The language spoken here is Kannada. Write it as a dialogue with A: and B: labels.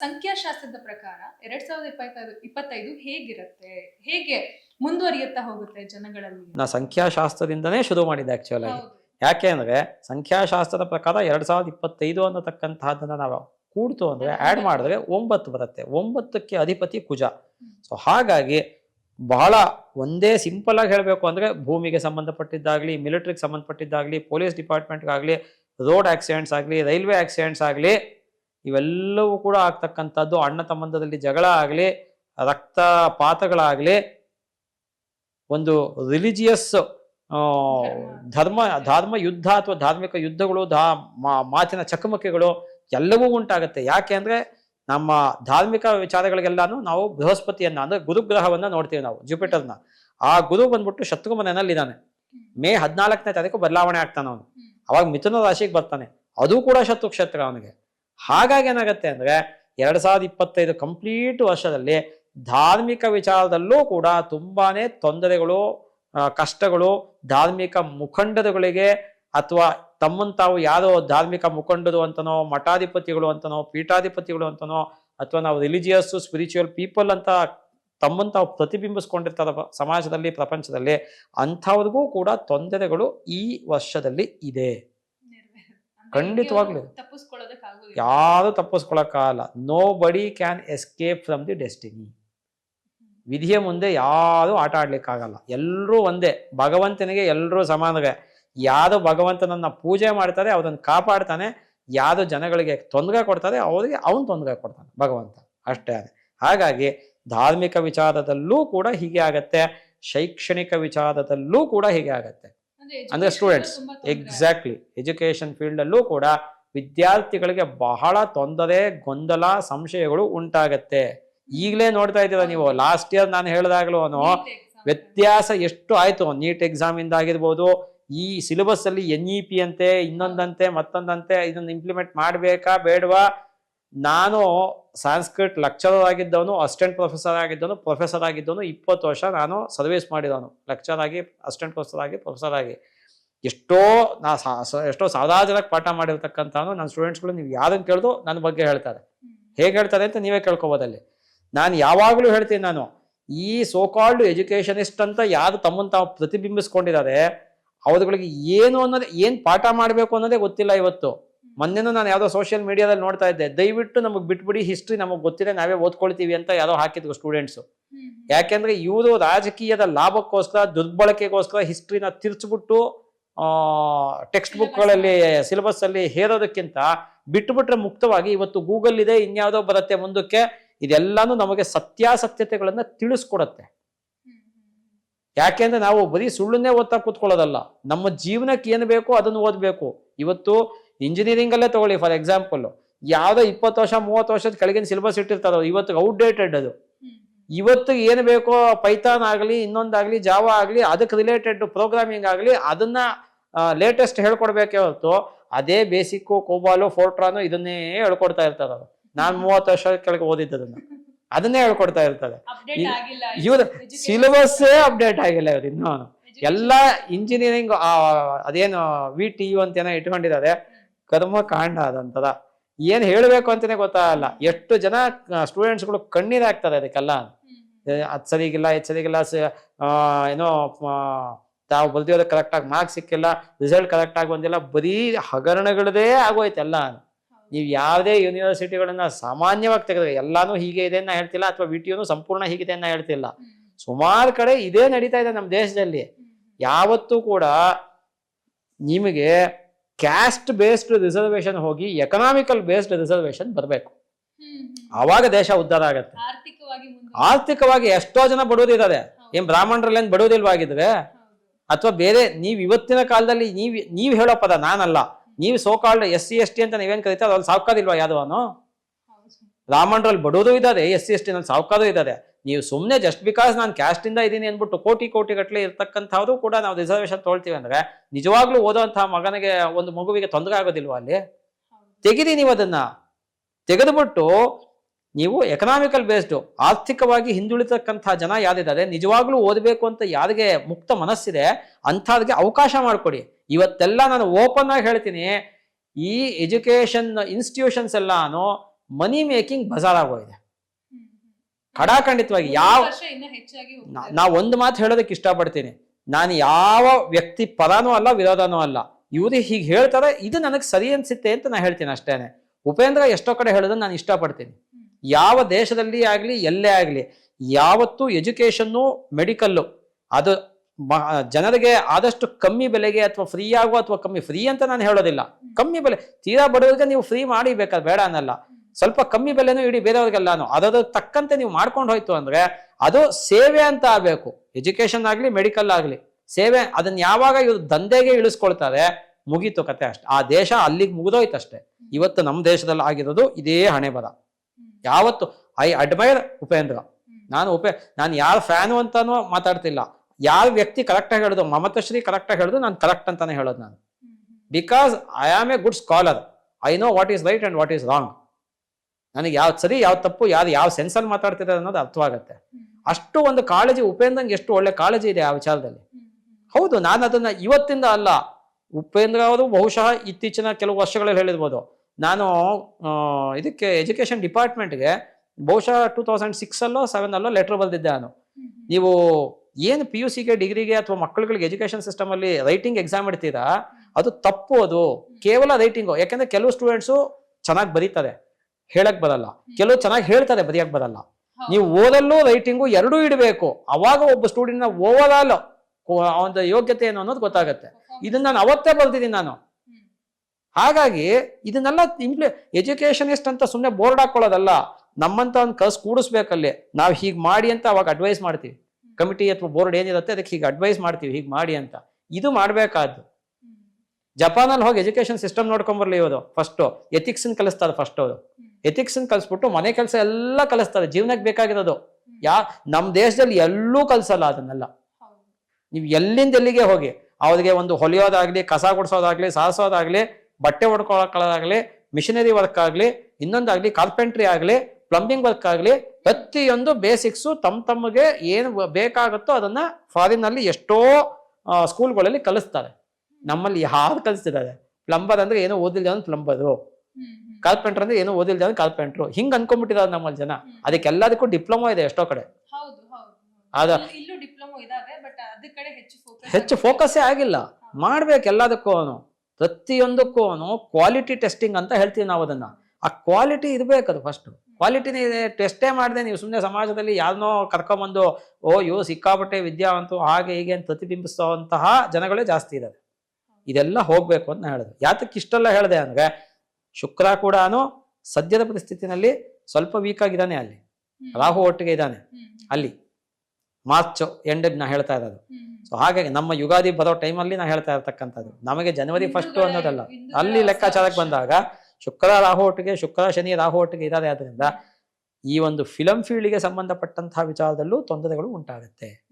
A: ಸಂಖ್ಯಾಶಾಸ್ತ್ರದ ಪ್ರಕಾರ ಎರಡ್ ಸಾವಿರದ ಇಪ್ಪತ್ತೈದು ಇಪ್ಪತ್ತೈದು ಹೇಗಿರುತ್ತೆ? ಹೇಗೆ ಮುಂದುವರಿಯುತ್ತಾ ಹೋಗುತ್ತೆ ಜನಗಳಲ್ಲಿ?
B: ನಾ ಸಂಖ್ಯಾಶಾಸ್ತ್ರದಿಂದನೇ ಶುರು ಮಾಡಿದ್ದೆ ಆಕ್ಚುಲ್ ಆಗಿ. ಯಾಕೆ ಅಂದ್ರೆ ಸಂಖ್ಯಾಶಾಸ್ತ್ರದ ಪ್ರಕಾರ ಎರಡ್ ಸಾವಿರದ ಇಪ್ಪತ್ತೈದು ಅನ್ನತಕ್ಕಂತಹದ್ದನ್ನ ನಾವು ಕೂಡ್ತು ಅಂದ್ರೆ ಆಡ್ ಮಾಡಿದ್ರೆ ಒಂಬತ್ತು ಬರುತ್ತೆ. ಒಂಬತ್ತಕ್ಕೆ ಅಧಿಪತಿ ಕುಜ. ಸೊ ಹಾಗಾಗಿ ಬಹಳ ಒಂದೇ ಸಿಂಪಲ್ ಆಗಿ ಹೇಳಬೇಕು ಅಂದ್ರೆ ಭೂಮಿಗೆ ಸಂಬಂಧಪಟ್ಟಿದ್ದಾಗ್ಲಿ ಮಿಲಿಟರಿಗೆ ಸಂಬಂಧಪಟ್ಟಿದ್ದಾಗ್ಲಿ ಪೊಲೀಸ್ ಡಿಪಾರ್ಟ್ಮೆಂಟ್ಗಾಗ್ಲಿ ರೋಡ್ ಆಕ್ಸಿಡೆಂಟ್ಸ್ ಆಗಲಿ ರೈಲ್ವೆ ಆಕ್ಸಿಡೆಂಟ್ಸ್ ಆಗಲಿ ಇವೆಲ್ಲವೂ ಕೂಡ ಆಗ್ತಕ್ಕಂಥದ್ದು ಅಣ್ಣ ತಮ್ಮಂದದಲ್ಲಿ ಜಗಳ ಆಗಲಿ ರಕ್ತಪಾತಗಳಾಗಲಿ ಒಂದು ರಿಲಿಜಿಯಸ್ ಧರ್ಮ ಧಾರ್ಮ ಯುದ್ಧ ಅಥವಾ ಧಾರ್ಮಿಕ ಯುದ್ಧಗಳು ಧಾ ಮಾ- ಮಾತಿನ ಚಕಮಕಿಗಳು ಎಲ್ಲವೂ ಉಂಟಾಗುತ್ತೆ. ಯಾಕೆ ಅಂದರೆ ನಮ್ಮ ಧಾರ್ಮಿಕ ವಿಚಾರಗಳಿಗೆಲ್ಲಾನು ನಾವು ಬೃಹಸ್ಪತಿಯನ್ನ ಅಂದ್ರೆ ಗುರುಗ್ರಹವನ್ನ ನೋಡ್ತೀವಿ ನಾವು ಜುಪಿಟರ್ನ ಆ ಗುರು ಬಂದ್ಬಿಟ್ಟು ಶತ್ರು ಇದ್ದಾನೆ ಮೇ ಹದಿನಾಲ್ಕನೇ ತಾರೀಕು ಬದಲಾವಣೆ ಆಗ್ತಾನೆ ಅವನು. ಅವಾಗ ಮಿಥುನ ರಾಶಿಗೆ ಬರ್ತಾನೆ. ಅದು ಕೂಡ ಶತ್ರು ಕ್ಷೇತ್ರ ಅವನಿಗೆ. ಹಾಗಾಗಿ ಏನಾಗತ್ತೆ ಅಂದ್ರೆ ಎರಡ್ ಸಾವಿರದ ಇಪ್ಪತ್ತೈದು ಕಂಪ್ಲೀಟ್ ವರ್ಷದಲ್ಲಿ ಧಾರ್ಮಿಕ ವಿಚಾರದಲ್ಲೂ ಕೂಡ ತುಂಬಾನೇ ತೊಂದರೆಗಳು ಕಷ್ಟಗಳು, ಧಾರ್ಮಿಕ ಮುಖಂಡರುಗಳಿಗೆ ಅಥವಾ ತಮ್ಮನ್ ತಾವು ಯಾರೋ ಧಾರ್ಮಿಕ ಮುಖಂಡರು ಅಂತನೋ, ಮಠಾಧಿಪತಿಗಳು ಅಂತನೋ, ಪೀಠಾಧಿಪತಿಗಳು ಅಂತನೋ, ಅಥವಾ ನಾವು ರಿಲಿಜಿಯಸ್ ಸ್ಪಿರಿಚುವಲ್ ಪೀಪಲ್ ಅಂತ ತಮ್ಮನ್ನು ತಾವು ಪ್ರತಿಬಿಂಬಿಸ್ಕೊಂಡಿರ್ತಾರ ಸಮಾಜದಲ್ಲಿ, ಪ್ರಪಂಚದಲ್ಲಿ ಅಂಥವ್ರಿಗೂ ಕೂಡ ತೊಂದರೆಗಳು ಈ ವರ್ಷದಲ್ಲಿ ಇದೆ. ಖಂಡಿತವಾಗ್ಲೂ. ಯಾವುದು ತಪ್ಪಿಸ್ಕೊಳಕ್ಕಾಗಲ್ಲ nobody can escape from the destiny ವಿಧಿಯ ಮುಂದೆ ಯಾರು ಆಟ ಆಡ್ಲಿಕ್ಕಾಗಲ್ಲ. ಎಲ್ಲರೂ ಒಂದೇ. ಭಗವಂತನಿಗೆ ಎಲ್ಲರೂ ಸಮಾನವೇ. ಯಾರು ಭಗವಂತನನ್ನ ಪೂಜೆ ಮಾಡ್ತಾರೆ ಅವರನ್ನು ಕಾಪಾಡ್ತಾನೆ. ಯಾರು ಜನಗಳಿಗೆ ತೊಂದರೆ ಕೊಡ್ತಾರೆ ಅವರಿಗೆ ಅವನು ತೊಂದರೆ ಕೊಡ್ತಾನೆ ಭಗವಂತ. ಅಷ್ಟೇ ಅದೇ. ಹಾಗಾಗಿ ಧಾರ್ಮಿಕ ವಿಚಾರದಲ್ಲೂ ಕೂಡ ಹೀಗೆ ಆಗತ್ತೆ. ಶೈಕ್ಷಣಿಕ ವಿಚಾರದಲ್ಲೂ ಕೂಡ ಹೀಗೆ ಆಗತ್ತೆ.
A: ಅಂದ್ರೆ
B: ಸ್ಟೂಡೆಂಟ್ಸ್ ಎಕ್ಸಾಕ್ಟ್ಲಿ ಎಜುಕೇಶನ್ ಫೀಲ್ಡ್ ಅಲ್ಲೂ ಕೂಡ ವಿದ್ಯಾರ್ಥಿಗಳಿಗೆ ಬಹಳ ತೊಂದರೆ ಗೊಂದಲ ಸಂಶಯಗಳು ಉಂಟಾಗತ್ತೆ. ಈಗಲೇ ನೋಡ್ತಾ ಇದ್ದೀರಾ ನೀವು? ಲಾಸ್ಟ್ ಇಯರ್ ನಾನು ಹೇಳಿದಾಗಲೂ
A: ಅವನು
B: ವ್ಯತ್ಯಾಸ ಎಷ್ಟು ಆಯ್ತು? ನೀಟ್ ಎಕ್ಸಾಮ್ ಇಂದ ಆಗಿರ್ಬೋದು ಈ ಸಿಲೆಬಸ್ ಅಲ್ಲಿ ಎನ್ ಇ ಪಿ ಅಂತೆ ಇನ್ನೊಂದಂತೆ ಮತ್ತೊಂದಂತೆ ಇದನ್ನ ಇಂಪ್ಲಿಮೆಂಟ್ ಮಾಡ್ಬೇಕಾ ಬೇಡವಾ? ನಾನು ಸಾಂಸ್ಕ್ರಿಟ್ ಲೆಕ್ಚರರ್ ಆಗಿದ್ದವನು ಅಸಿಸ್ಟೆಂಟ್ ಪ್ರೊಫೆಸರ್ ಆಗಿದ್ದವನು ಪ್ರೊಫೆಸರ್ ಆಗಿದ್ದವನು ಇಪ್ಪತ್ತು ವರ್ಷ ನಾನು ಸರ್ವಿಸ್ ಮಾಡಿದವನು. ಲೆಕ್ಚರ್ ಆಗಿ ಅಸಿಸ್ಟೆಂಟ್ ಪ್ರೊಫೆಸರ್ ಆಗಿ ಪ್ರೊಫೆಸರ್ ಆಗಿ. ಎಷ್ಟೋ ನಾ ಸಾ- ಸ- ಎಷ್ಟೋ ಸಾವಿರಾರು ಜನಕ್ಕೆ ಪಾಠ ಮಾಡಿರ್ತಕ್ಕಂಥವನು ನನ್ನ ಸ್ಟೂಡೆಂಟ್ಸ್ಗಳು ನೀವು ಯಾರನ್ನು ಕೇಳಿದ್ರು ನನ್ನ ಬಗ್ಗೆ ಹೇಳ್ತಾರೆ. ಹೇಗೆ ಹೇಳ್ತಾರೆ ಅಂತ ನೀವೇ ಕೇಳ್ಕೊಬೋದಲ್ಲಿ ನಾನು ಯಾವಾಗಲೂ ಹೇಳ್ತೀನಿ ನಾನು ಈ ಸೋಕಾಲ್ಡ್ ಎಜುಕೇಷನಿಸ್ಟ್ ಅಂತ ಯಾರು ತಮ್ಮನ್ನು ತಾವು ಪ್ರತಿಬಿಂಬಿಸ್ಕೊಂಡಿದ್ದಾರೆ ಅವ್ರಗಳಿಗೆ ಏನು ಅನ್ನೋದೇ ಏನು ಪಾಠ ಮಾಡಬೇಕು ಅನ್ನೋದೇ ಗೊತ್ತಿಲ್ಲ ಇವತ್ತು. ಮೊನ್ನೆನೂ ನಾನು ಯಾವುದೋ ಸೋಷಿಯಲ್ ಮೀಡಿಯಾದಲ್ಲಿ ನೋಡ್ತಾ ಇದ್ದೆ ದಯವಿಟ್ಟು ನಮಗೆ ಬಿಟ್ಬಿಡಿ ಹಿಸ್ಟ್ರಿ ನಮಗೆ ಗೊತ್ತಿದೆ ನಾವೇ ಓದ್ಕೊಳ್ತೀವಿ ಅಂತ ಯಾವುದೋ ಹಾಕಿದ್ರು ಸ್ಟೂಡೆಂಟ್ಸು. ಯಾಕೆಂದ್ರೆ ಇವರು ರಾಜಕೀಯದ ಲಾಭಕ್ಕೋಸ್ಕರ ದುರ್ಬಳಕೆಗೋಸ್ಕರ ಹಿಸ್ಟ್ರಿನ ತಿರ್ಚ್ಬಿಟ್ಟು ಟೆಕ್ಸ್ಟ್ ಬುಕ್ಗಳಲ್ಲಿ ಸಿಲೆಬಸ್ ಅಲ್ಲಿ ಹೇರೋದಕ್ಕಿಂತ ಬಿಟ್ಟುಬಿಟ್ರೆ ಮುಕ್ತವಾಗಿ ಇವತ್ತು ಗೂಗಲ್ ಇದೆ ಇನ್ಯಾವುದೋ ಬರುತ್ತೆ ಮುಂದಕ್ಕೆ ಇದೆಲ್ಲಾನು ನಮಗೆ ಸತ್ಯಾಸತ್ಯತೆಗಳನ್ನ ತಿಳಿಸ್ಕೊಡತ್ತೆ. ಯಾಕೆಂದ್ರೆ ನಾವು ಬರೀ ಸುಳ್ಳನ್ನೇ ಓದ್ತಾ ಕೂತ್ಕೊಳ್ಳೋದಲ್ಲ ನಮ್ಮ ಜೀವನಕ್ಕೆ ಏನು ಬೇಕೋ ಅದನ್ನು ಓದಬೇಕು ಇವತ್ತು ಇಂಜಿನಿಯರಿಂಗ್ ಅಲ್ಲೇ ತಗೊಳ್ಳಿ ಫಾರ್ ಎಕ್ಸಾಂಪಲ್ ಯಾವ್ದೋ ಇಪ್ಪತ್ತು ವರ್ಷ ಮೂವತ್ತು ವರ್ಷದ ಕೆಳಗಿನ ಸಿಲೆಬಸ್ ಇಟ್ಟಿರ್ತಾರೋ ಇವತ್ತು ಔಟ್ಡೇಟೆಡ್ ಅದು. ಇವತ್ತು ಏನು ಬೇಕೋ ಪೈಥಾನ್ ಆಗಲಿ ಇನ್ನೊಂದಾಗ್ಲಿ ಜಾವಾ ಆಗಲಿ ಅದಕ್ಕೆ ರಿಲೇಟೆಡ್ ಪ್ರೋಗ್ರಾಮಿಂಗ್ ಆಗಲಿ ಅದನ್ನ ಲೇಟೆಸ್ಟ್ ಹೇಳ್ಕೊಡ್ಬೇಕೇ ಹೊರತು ಅದೇ ಬೇಸಿಕ್ಕು ಕೋಬಾಲು ಫೋರ್ಟ್ರಾನು ಇದನ್ನೇ ಹೇಳ್ಕೊಡ್ತಾ ಇರ್ತಾರೆ ಅವರು. ನಾನು ಮೂವತ್ತು ವರ್ಷ ಕೆಳಗೆ ಓದಿದ್ದದನ್ನ ಅದನ್ನೇ ಹೇಳ್ಕೊಡ್ತಾ ಇರ್ತಾರೆ. ಇವ್ರ. ಸಿಲೆಬಸ್ಸೇ ಅಪ್ಡೇಟ್ ಆಗಿಲ್ಲ ಇವ್ರು ಇನ್ನೂ. ಎಲ್ಲ ಇಂಜಿನಿಯರಿಂಗ್ ಅದೇನು ವಿ ಟಿ ಯು ಅಂತ ಏನೋ ಇಟ್ಕೊಂಡಿದ್ದಾರೆ ಕರ್ಮಕಾಂಡ ಅದಂತದ ಏನ್ ಹೇಳಬೇಕು ಅಂತಾನೆ ಗೊತ್ತಾಗಲ್ಲ ಎಷ್ಟು ಜನ ಸ್ಟೂಡೆಂಟ್ಸ್ಗಳು ಕಣ್ಣೀರಾಗ್ತಾರೆ ಅದಕ್ಕೆಲ್ಲ. ಅದು ಸರಿಗಿಲ್ಲ ಇದು ಸರಿಗಿಲ್ಲ ಏನೋ ತಾವು ಬರ್ದಿರೋದು ಕರೆಕ್ಟಾಗಿ ಮಾರ್ಕ್ಸ್ ಸಿಕ್ಕಿಲ್ಲ ರಿಸಲ್ಟ್ ಕರೆಕ್ಟಾಗಿ ಬಂದಿಲ್ಲ ಬರೀ ಹಗರಣಗಳದೇ ಆಗೋಯ್ತೆಲ್ಲ. ನೀವು ಯಾವುದೇ ಯೂನಿವರ್ಸಿಟಿಗಳನ್ನ ಸಾಮಾನ್ಯವಾಗಿ ತೆಗೆದ್ರೆ ಎಲ್ಲಾನು ಹೀಗೆ ಇದೆ ಅಂತ ಹೇಳ್ತಿಲ್ಲ ಅಥವಾ ವಿ ಸಂಪೂರ್ಣ ಹೀಗಿದೆ ಅಂತ ಹೇಳ್ತಿಲ್ಲ. ಸುಮಾರು ಕಡೆ ಇದೇ ನಡೀತಾ ಇದೆ ನಮ್ಮ ದೇಶದಲ್ಲಿ. ಯಾವತ್ತೂ ಕೂಡ ನಿಮಗೆ ಕ್ಯಾಸ್ಟ್ ಬೇಸ್ಡ್ ರಿಸರ್ವೇಶನ್ ಹೋಗಿ ಎಕನಾಮಿಕಲ್ ಬೇಸ್ಡ್ ರಿಸರ್ವೇಶನ್ ಬರಬೇಕು. ಆವಾಗ ದೇಶ ಉದ್ಧಾರ ಆಗತ್ತೆ.
A: ಆರ್ಥಿಕವಾಗಿ
B: ಎಷ್ಟೋ ಜನ ಬಡವರಿದ್ದಾರೆ. ಏನ್ ಬ್ರಾಹ್ಮಣರಲ್ಲಿ ಏನ್ ಬಡವರಿಲ್ವಾಗಿದ್ರೆ. ಅಥವಾ ಬೇರೆ ನೀವ್ ಇವತ್ತಿನ ಕಾಲದಲ್ಲಿ ನೀವ್ ನೀವ್ ಹೇಳೋ ಪದ ನಾನಲ್ಲ. ನೀವು so called S C S T ಅಂತ ನೀವೇನ್ ಕರಿತಾರೆ ಅದ್ರಲ್ಲಿ ಸಾವುಕಾರಿಲ್ವಾ ಯಾವ್ದವನು. ಬ್ರಾಹ್ಮಣರಲ್ಲಿ ಬಡವರು ಇದ್ದಾರೆ ಎಸ್ ಸಿ ಎಸ್ ಟಿ ನಲ್ಲಿ ಸಾವುಕಾರು ಇದ್ದಾರೆ. ನೀವು ಸುಮ್ಮನೆ ಜಸ್ಟ್ ಬಿಕಾಸ್ ನಾನು ಕ್ಯಾಸ್ಟ್ ಇಂದ ಇದೀನಿ ಅಂದ್ಬಿಟ್ಟು ಕೋಟಿ ಕೋಟಿ ಗಟ್ಟಲೆ ಇರ್ತಕ್ಕಂಥವ್ರು ಕೂಡ ನಾವು ರಿಸರ್ವೇಶನ್ ತೊಳ್ತೀವಿ ಅಂದ್ರೆ ನಿಜವಾಗ್ಲೂ ಓದೋಂತಹ ಮಗನಿಗೆ ಒಂದು ಮಗುವಿಗೆ ತೊಂದರೆ ಆಗೋದಿಲ್ವ ಅಲ್ಲಿ?
A: ತೆಗಿದಿ
B: ತೆಗಿರಿ ನೀವು ಅದನ್ನ. ತೆಗೆದುಬಿಟ್ಟು ನೀವು ಎಕನಾಮಿಕಲ್ ಬೇಸ್ಡ್ ಆರ್ಥಿಕವಾಗಿ ಹಿಂದುಳಿತಕ್ಕಂಥ ಜನ ಯಾರಿದ್ದಾರೆ ನಿಜವಾಗ್ಲೂ ಓದಬೇಕು ಅಂತ ಯಾರಿಗೆ ಮುಕ್ತ ಮನಸ್ಸಿದೆ ಅಂಥವ್ರಿಗೆ ಅವಕಾಶ ಮಾಡಿಕೊಡಿ. ಇವತ್ತೆಲ್ಲ ನಾನು ಓಪನ್ ಆಗಿ ಹೇಳ್ತೀನಿ ಈ ಎಜುಕೇಶನ್ ಇನ್ಸ್ಟಿಟ್ಯೂಷನ್ಸ್ ಎಲ್ಲಾನು ಮನಿ ಮೇಕಿಂಗ್ ಬಜಾರ್ ಆಗೋಗಿದೆ. ಖಡಾಖಂಡಿತವಾಗಿ ಯಾವ ನಾ- ಒಂದು ಮಾತು ಹೇಳೋದಕ್ಕೆ ಇಷ್ಟಪಡ್ತೀನಿ. ನಾನು ಯಾವ ವ್ಯಕ್ತಿ ಪರನೂ ಅಲ್ಲ ವಿರೋಧನೂ ಅಲ್ಲ. ಇವರು ಹೀಗೆ ಹೇಳ್ತಾರೆ ಇದು ನನಗೆ ಸರಿ ಅನ್ಸುತ್ತೆ ಅಂತ ನಾನು ಹೇಳ್ತೀನಿ ಅಷ್ಟೇನೆ. ಉಪೇಂದ್ರ ಎಷ್ಟೋ ಕಡೆ ಹೇಳೋದನ್ನ ನಾನು ಇಷ್ಟಪಡ್ತೀನಿ. ಯಾವ ದೇಶದಲ್ಲಿ ಆಗಲಿ ಎಲ್ಲೇ ಆಗಲಿ ಯಾವತ್ತು ಎಜುಕೇಶನ್ನು ಮೆಡಿಕಲ್ಲು ಅದು ಜನರಿಗೆ ಆದಷ್ಟು ಕಮ್ಮಿ ಬೆಲೆಗೆ ಅಥವಾ ಫ್ರೀ ಆಗೋ ಅಥವಾ ಕಮ್ಮಿ ಫ್ರೀ ಅಂತ ನಾನು ಹೇಳೋದಿಲ್ಲ. ಕಮ್ಮಿ ಬೆಲೆ ತೀರಾ ಬಡವರಿಗೆ ನೀವು ಫ್ರೀ ಮಾಡಿ ಬೇಕಾದ್ರೆ ಬೇಡ ಅನ್ನಲ್ಲ. ಸ್ವಲ್ಪ ಕಮ್ಮಿ ಬೆಲೆನೂ ಇಡೀ ಬೇರೆಯವ್ರಿಗೆಲ್ಲಾನು. ಅದರ ತಕ್ಕಂತೆ ನೀವು ಮಾಡ್ಕೊಂಡು ಹೋಯ್ತು ಅಂದ್ರೆ ಅದು ಸೇವೆ ಅಂತ ಆಗ್ಬೇಕು. ಎಜುಕೇಶನ್ ಆಗ್ಲಿ ಮೆಡಿಕಲ್ ಆಗ್ಲಿ. ಸೇವೆ ಅದನ್ನ ಯಾವಾಗ ಇವರು ದಂಧೆಗೆ ಇಳಿಸ್ಕೊಳ್ತಾರೆ ಮುಗೀತು ಕತೆ ಅಷ್ಟೆ. ಆ ದೇಶ ಅಲ್ಲಿಗೆ ಮುಗಿದೋಯ್ತು ಅಷ್ಟೇ. ಇವತ್ತು ನಮ್ಮ ದೇಶದಲ್ಲಿ ಆಗಿರೋದು ಇದೇ ಹಣೆ ಬರ. ಯಾವತ್ತು? I admire Upendra. ನಾನು ಉಪೇ, ನಾನು ಯಾರ ಫ್ಯಾನು ಅಂತಾನೂ ಮಾತಾಡ್ತಿಲ್ಲ. ಯಾವ ವ್ಯಕ್ತಿ ಕರೆಕ್ಟಾಗಿ ಹೇಳೋದು? ಮಮತಶ್ರೀ ಕರೆಕ್ಟಾಗಿ ಹೇಳೋದು? ನಾನು ಕರೆಕ್ಟ್ ಅಂತಾನೆ ಹೇಳೋದು ನಾನು. Because I am a good scholar I know what is right and what is wrong ನನಗೆ ಯಾವ ಸರಿ ಯಾವ ತಪ್ಪು ಯಾರು ಯಾವ ಸೆನ್ಸಲ್ಲಿ ಮಾತಾಡ್ತಿದೆ ಅನ್ನೋದು ಅರ್ಥವಾಗುತ್ತೆ. ಅಷ್ಟು ಒಂದು ಕಾಳಜಿ ಉಪೇಂದ್ರಂಗೆ ಎಷ್ಟು ಒಳ್ಳೆ ಕಾಳಜಿ ಇದೆ ಆ ವಿಚಾರದಲ್ಲಿ. ಹೌದು ನಾನು ಅದನ್ನ ಇವತ್ತಿಂದ ಅಲ್ಲ ಉಪೇಂದ್ರ ಅವರು ಬಹುಶಃ ಇತ್ತೀಚಿನ ಕೆಲವು ವರ್ಷಗಳಲ್ಲಿ ಹೇಳಿರ್ಬೋದು. ನಾನು ಇದಕ್ಕೆ ಎಜುಕೇಶನ್ ಡಿಪಾರ್ಟ್ಮೆಂಟ್ಗೆ ಬಹುಶಃ ಟೂ ತೌಸಂಡ್ ಸಿಕ್ಸ್ ಅಲ್ಲೋ ಸೆವೆನ್ ಅಲ್ಲೋ ಲೆಟರ್ ಬರೆದಿದ್ದೆ ನಾನು. ನೀವು ಏನು ಪಿ ಯು ಸಿಗೆ ಡಿಗ್ರಿಗೆ ಅಥವಾ ಮಕ್ಕಳುಗಳಿಗೆ ಎಜುಕೇಶನ್ ಸಿಸ್ಟಮ್ ಅಲ್ಲಿ ರೈಟಿಂಗ್ ಎಕ್ಸಾಮ್ ಇಡ್ತೀರಾ ಅದು ತಪ್ಪು ಅದು. ಕೇವಲ ರೈಟಿಂಗು ಯಾಕಂದ್ರೆ ಕೆಲವು ಸ್ಟೂಡೆಂಟ್ಸು ಚೆನ್ನಾಗಿ ಬರೀತಾರೆ. ಹೇಳಕ್ ಬರಲ್ಲ. ಕೆಲವು ಚೆನ್ನಾಗಿ ಹೇಳ್ತಾರೆ ಬರೆಯಕ್ ಬರಲ್ಲ. ನೀವು ಓದಲ್ಲೂ ರೈಟಿಂಗು ಎರಡೂ ಇಡಬೇಕು. ಅವಾಗ ಒಬ್ಬ ಸ್ಟೂಡೆಂಟ್ನ ಓವರ್ ಆಲ್ ಅವನ ಯೋಗ್ಯತೆ ಏನು ಅನ್ನೋದು ಗೊತ್ತಾಗುತ್ತೆ. ಇದನ್ನ ನಾನು ಅವತ್ತೇ ಬರ್ತಿದ್ದೀನಿ ನಾನು. ಹಾಗಾಗಿ ಇದನ್ನೆಲ್ಲ ಇಂಪ್ಲಿ ಎಜುಕೇಶನಿಸ್ಟ್ ಅಂತ ಸುಮ್ಮನೆ ಬೋರ್ಡ್ ಹಾಕೊಳ್ಳೋದಲ್ಲ. ನಮ್ಮಂತ ಒಂದು ಕಸ್ ಕೂಡಿಸ್ಬೇಕಲ್ಲಿ. ನಾವು ಹೀಗೆ ಮಾಡಿ ಅಂತ ಅವಾಗ ಅಡ್ವೈಸ್ ಮಾಡ್ತೀವಿ. ಕಮಿಟಿ ಅಥವಾ ಬೋರ್ಡ್ ಏನಿರುತ್ತೆ ಅದಕ್ಕೆ ಹೀಗೆ ಅಡ್ವೈಸ್ ಮಾಡ್ತೀವಿ ಹೀಗೆ ಮಾಡಿ ಅಂತ. ಇದು ಮಾಡಬೇಕಾದ್ದು. ಜಪಾನಲ್ಲಿ ಹೋಗಿ ಎಜುಕೇಶನ್ ಸಿಸ್ಟಮ್ ನೋಡ್ಕೊಂಬರ್ಲಿ ಇವರು. ಫಸ್ಟ್ ಎಥಿಕ್ಸ್ ಕಲಿಸ್ತಾರೆ ಫಸ್ಟ್ ಅವರು. ಎಥಿಕ್ಸ್ ಕಲಿಸ್ಬಿಟ್ಟು ಮನೆ ಕೆಲಸ ಎಲ್ಲ ಕಲಿಸ್ತಾರೆ. ಜೀವನಕ್ಕೆ ಬೇಕಾಗಿರೋದು. ಯಾ ನಮ್ಮ ದೇಶದಲ್ಲಿ ಎಲ್ಲೂ ಕಲಿಸಲ್ಲ ಅದನ್ನೆಲ್ಲ. ನೀವು ಎಲ್ಲಿಂದ ಎಲ್ಲಿಗೆ ಹೋಗಿ? ಅವ್ರಿಗೆ ಒಂದು ಹೊಲಿಯೋದಾಗ್ಲಿ ಕಸ ಗುಡಿಸೋದಾಗ್ಲಿ ಸಾರಿಸೋದಾಗ್ಲಿ ಬಟ್ಟೆ ಹೊಡ್ಕೊಳ್ಳೋದಾಗ್ಲಿ ಮಿಷನರಿ ವರ್ಕ್ ಆಗಲಿ ಇನ್ನೊಂದಾಗ್ಲಿ ಕಾರ್ಪೆಂಟ್ರಿ ಆಗಲಿ ಪ್ಲಂಬಿಂಗ್ ವರ್ಕ್ ಆಗಲಿ ಪ್ರತಿಯೊಂದು ಬೇಸಿಕ್ಸು ತಮ್ಮ ತಮಗೆ ಏನು ಬೇಕಾಗುತ್ತೋ ಅದನ್ನ ಫಾರಿನ್ನಲ್ಲಿ ಎಷ್ಟೋ ಸ್ಕೂಲ್ಗಳಲ್ಲಿ ಕಲಿಸ್ತಾರೆ. ನಮ್ಮಲ್ಲಿ ಯಾರು ಕಲಿಸ್ತಿದ್ದಾರೆ? ಪ್ಲಂಬರ್ ಅಂದ್ರೆ ಏನೋ ಓದಿಲ್ಲ ಪ್ಲಂಬರು.
A: ಹ್ಮ್, ಹ್ಮ್.
B: ಕಾರ್ಪೆಂಟರ್ ಅಂದ್ರೆ ಏನೋ ಓದಿಲ್ದ ಕಾರ್ಪೆಂಟ್ರು ಹಿಂಗ್ ಅನ್ಕೊಂಡ್ಬಿಟ್ಟಿದ್ದಾರೆ ನಮ್ಮಲ್ಲಿ ಜನ. ಅದಕ್ಕೆಲ್ಲದಕ್ಕೂ ಡಿಪ್ಲೊಮಾ ಇದೆ ಎಷ್ಟೋ ಕಡೆ. ಅದ-
A: ಹೆಚ್ಚು ಫೋಕಸ್
B: ಫೋಕಸ್ಸೇ ಆಗಿಲ್ಲ. ಮಾಡ್ಬೇಕು ಎಲ್ಲದಕ್ಕೂ ಅವನು. ಪ್ರತಿಯೊಂದಕ್ಕೂ ಅವನು ಕ್ವಾಲಿಟಿ ಟೆಸ್ಟಿಂಗ್ ಅಂತ ಹೇಳ್ತೀವಿ ನಾವು ಅದನ್ನ. ಆ ಕ್ವಾಲಿಟಿ ಇರ್ಬೇಕು ಅದು ಫಸ್ಟ್ ಕ್ವಾಲಿಟಿನೇ ಇದೆ ಟೆಸ್ಟೇ ಮಾಡಿದೆ ನೀವು ಸುಮ್ಮನೆ ಸಮಾಜದಲ್ಲಿ ಯಾರನ್ನೋ ಕರ್ಕೊಂಬಂದು ಓ ಇವು ಸಿಕ್ಕಾಪಟ್ಟೆ ವಿದ್ಯಾವಂತು ಹಾಗೆ ಹೀಗೆ ಅಂತ ಪ್ರತಿಬಿಂಬಿಸುವಂತಹ ಜನಗಳೇ ಜಾಸ್ತಿ ಇದ್ದಾರೆ ಇದೆಲ್ಲ ಹೋಗ್ಬೇಕು ಅಂತ ಹೇಳಿದ್ರು ಯಾತಕ್ಕೆ ಇಷ್ಟೆಲ್ಲ ಹೇಳಿದೆ ಅಂದ್ರೆ ಶುಕ್ರ ಕೂಡ ಸದ್ಯದ ಪರಿಸ್ಥಿತಿನಲ್ಲಿ ಸ್ವಲ್ಪ ವೀಕ್ ಆಗಿದ್ದಾನೆ ಅಲ್ಲಿ. ರಾಹು ಒಟ್ಟಿಗೆ ಇದ್ದಾನೆ. ಅಲ್ಲಿ. ಮಾರ್ಚ್ ಎಂಡ್ ನಾ ಹೇಳ್ತಾ ಇರೋದು. ಸೊ ಹಾಗಾಗಿ ನಮ್ಮ ಯುಗಾದಿ ಬರೋ ಟೈಮಲ್ಲಿ ನಾ ಹೇಳ್ತಾ ಇರ್ತಕ್ಕಂಥದ್ದು. ನಮಗೆ ಜನವರಿ ಫಸ್ಟ್ ಅನ್ನೋದಲ್ಲ. ಅಲ್ಲಿ ಲೆಕ್ಕಾಚಾರಕ್ಕೆ. ಬಂದಾಗ ಶುಕ್ರ ರಾಹು ಒಟ್ಟಿಗೆ ಶುಕ್ರ ಶನಿ ರಾಹು ಒಟ್ಟಿಗೆ ಇದ್ದಾರೆ ಆದ್ರಿಂದ ಈ ಒಂದು ಫಿಲಂ ಫೀಲ್ಡ್ಗೆ ಸಂಬಂಧಪಟ್ಟಂತಹ ವಿಚಾರದಲ್ಲೂ ತೊಂದರೆಗಳು ಉಂಟಾಗುತ್ತೆ.